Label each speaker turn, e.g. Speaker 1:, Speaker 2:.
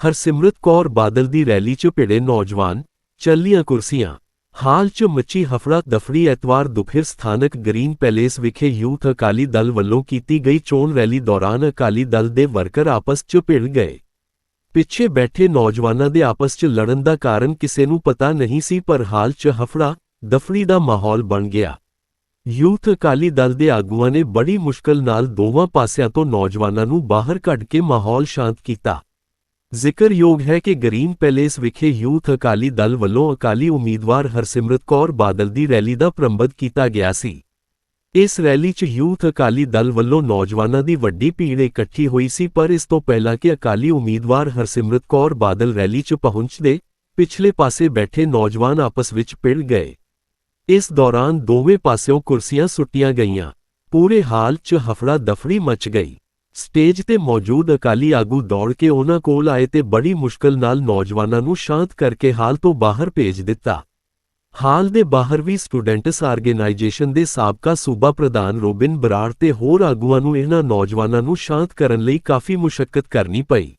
Speaker 1: ਹਰਸਿਮਰਤ ਕੌਰ ਬਾਦਲ ਦੀ ਰੈਲੀ 'ਚ ਭਿੜੇ ਨੌਜਵਾਨ ਚੱਲੀਆਂ ਕੁਰਸੀਆਂ ਹਾਲ 'ਚ ਮੱਚੀ ਹਫੜਾ ਦਫੜੀ ਐਤਵਾਰ ਦੁਪਹਿਰ ਸਥਾਨਕ ਗ੍ਰੀਨ ਪੈਲੇਸ ਵਿਖੇ ਯੂਥ ਅਕਾਲੀ ਦਲ ਵੱਲੋਂ ਕੀਤੀ ਗਈ ਚੋਣ ਰੈਲੀ ਦੌਰਾਨ ਅਕਾਲੀ ਦਲ ਦੇ ਵਰਕਰ ਆਪਸ 'ਚ ਭਿੜ ਗਏ ਪਿੱਛੇ ਬੈਠੇ ਨੌਜਵਾਨਾਂ ਦੇ ਆਪਸ 'ਚ ਲੜਨ ਦਾ ਕਾਰਨ ਕਿਸੇ ਨੂੰ ਪਤਾ ਨਹੀਂ ਸੀ ਪਰ ਹਾਲ 'ਚ ਹਫੜਾ ਦਫੜੀ ਦਾ ਮਾਹੌਲ ਬਣ ਗਿਆ। ਯੂਥ ਅਕਾਲੀ ਦਲ ਦੇ ਆਗੂਆਂ ਨੇ ਬੜੀ ਮੁਸ਼ਕਲ ਨਾਲ ਦੋਵਾਂ ਪਾਸਿਆਂ ਤੋਂ ਨੌਜਵਾਨਾਂ ਨੂੰ ਬਾਹਰ ਕੱਢ ਕੇ ਮਾਹੌਲ ਸ਼ਾਂਤ ਕੀਤਾ। ਜ਼ਿਕਰਯੋਗ ਹੈ ਕਿ ਗਰੀਨ ਪੈਲੇਸ ਵਿਖੇ ਯੂਥ ਅਕਾਲੀ ਦਲ ਵੱਲੋਂ ਅਕਾਲੀ ਉਮੀਦਵਾਰ ਹਰਸਿਮਰਤ ਕੌਰ ਬਾਦਲ ਦੀ ਰੈਲੀ ਦਾ ਪ੍ਰਬੰਧ ਕੀਤਾ ਗਿਆ ਸੀ। ਇਸ ਰੈਲੀ 'ਚ ਯੂਥ ਅਕਾਲੀ ਦਲ ਵੱਲੋਂ ਨੌਜਵਾਨਾਂ ਦੀ ਵੱਡੀ ਭੀੜ ਇਕੱਠੀ ਹੋਈ ਸੀ, ਪਰ ਇਸ ਤੋਂ ਪਹਿਲਾਂ ਕਿ ਅਕਾਲੀ ਉਮੀਦਵਾਰ ਹਰਸਿਮਰਤ ਕੌਰ ਬਾਦਲ ਰੈਲੀ 'ਚ ਪਹੁੰਚਦੇ ਪਿਛਲੇ ਪਾਸੇ ਬੈਠੇ ਨੌਜਵਾਨ ਆਪਸ ਵਿੱਚ ਪਿੜ ਗਏ। ਇਸ ਦੌਰਾਨ ਦੋਵੇਂ ਪਾਸਿਓਂ ਕੁਰਸੀਆਂ ਸੁੱਟੀਆਂ ਗਈਆਂ। ਪੂਰੇ ਹਾਲ 'ਚ ਹਫੜਾ ਦਫੜੀ ਮਚ ਗਈ। ਸਟੇਜ ਤੇ ਮੌਜੂਦ ਅਕਾਲੀ ਆਗੂ ਦੌੜ ਕੇ ਉਹਨਾਂ ਕੋਲ ਆਏ ਤੇ ਬੜੀ ਮੁਸ਼ਕਲ ਨਾਲ ਨੌਜਵਾਨਾਂ ਨੂੰ ਸ਼ਾਂਤ ਕਰਕੇ ਹਾਲ ਤੋਂ ਬਾਹਰ ਭੇਜ ਦਿੱਤਾ। ਹਾਲ ਦੇ ਬਾਹਰ ਵੀ ਸਟੂਡੈਂਟਸ ਆਰਗੇਨਾਈਜੇਸ਼ਨ ਦੇ ਸਾਬਕਾ ਸੂਬਾ ਪ੍ਰਧਾਨ ਰੋਬਿਨ ਬਰਾੜ ਤੇ ਹੋਰ ਆਗੂਆਂ ਨੂੰ ਇਹਨਾਂ ਨੌਜਵਾਨਾਂ ਨੂੰ ਸ਼ਾਂਤ ਕਰਨ ਲਈ ਕਾਫੀ ਮੁਸ਼ਕਲ ਕਰਨੀ ਪਈ।